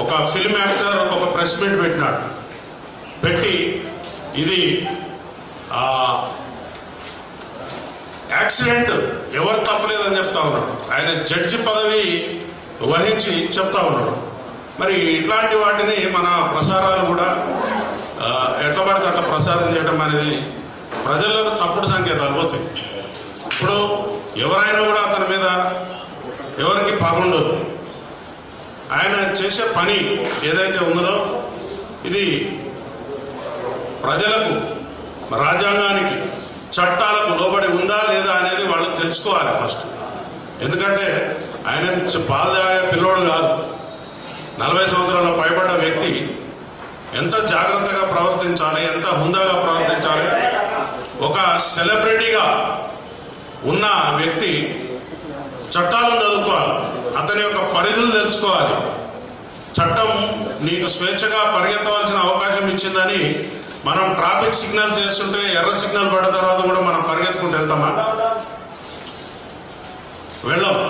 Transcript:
ఒక film actor ఒక press meet పెట్టినాడు. పెట్టి ఇది యాక్సిడెంట్ ఎవరు తప్పలేదని చెప్తా ఉన్నాడు. ఆయన జడ్జి పదవి వహించి చెప్తా ఉన్నాడు. మరి ఇట్లాంటి వాటిని మన ప్రసారాలు కూడా ఆ, ఎట్లా పడితే అట్లా ప్రసారం చేయడం అనేది ప్రజలకు తప్పుడు సంకేతాలు పోతాయి. ఇప్పుడు ఎవరైనా కూడా అతని మీద ఎవరికి పగుండదు. ఆయన చేసే పని ఏదైతే ఉన్నదో ఇది ప్రజలకు రాజ్యాంగానికి చట్టాలకు లోబడి ఉందా లేదా అనేది వాళ్ళు తెలుసుకోవాలి ఫస్ట్. ఎందుకంటే ఆయన పాలు తాగే పిల్లోడు కాదు. నలభై సంవత్సరాల పైబడ్డ వ్యక్తి ఎంత జాగ్రత్తగా ప్రవర్తించాలి ఎంత హుందాగా ప్రవర్తించాలి? ఒక సెలబ్రిటీగా ఉన్న వ్యక్తి చట్టాలను చదువుకోవాలి అతని యొక్క పరిధులు తెలుసుకోవాలి. చట్టం నీకు స్వేచ్ఛగా పరిగెత్తవలసిన అవకాశం ఇచ్చిందని మనం ట్రాఫిక్ సిగ్నల్ చేస్తుంటే ఎర్ర సిగ్నల్ పడ్డ తర్వాత కూడా మనం పరిగెత్తుకుంటూ వెళ్తామా? వెళ్ళం.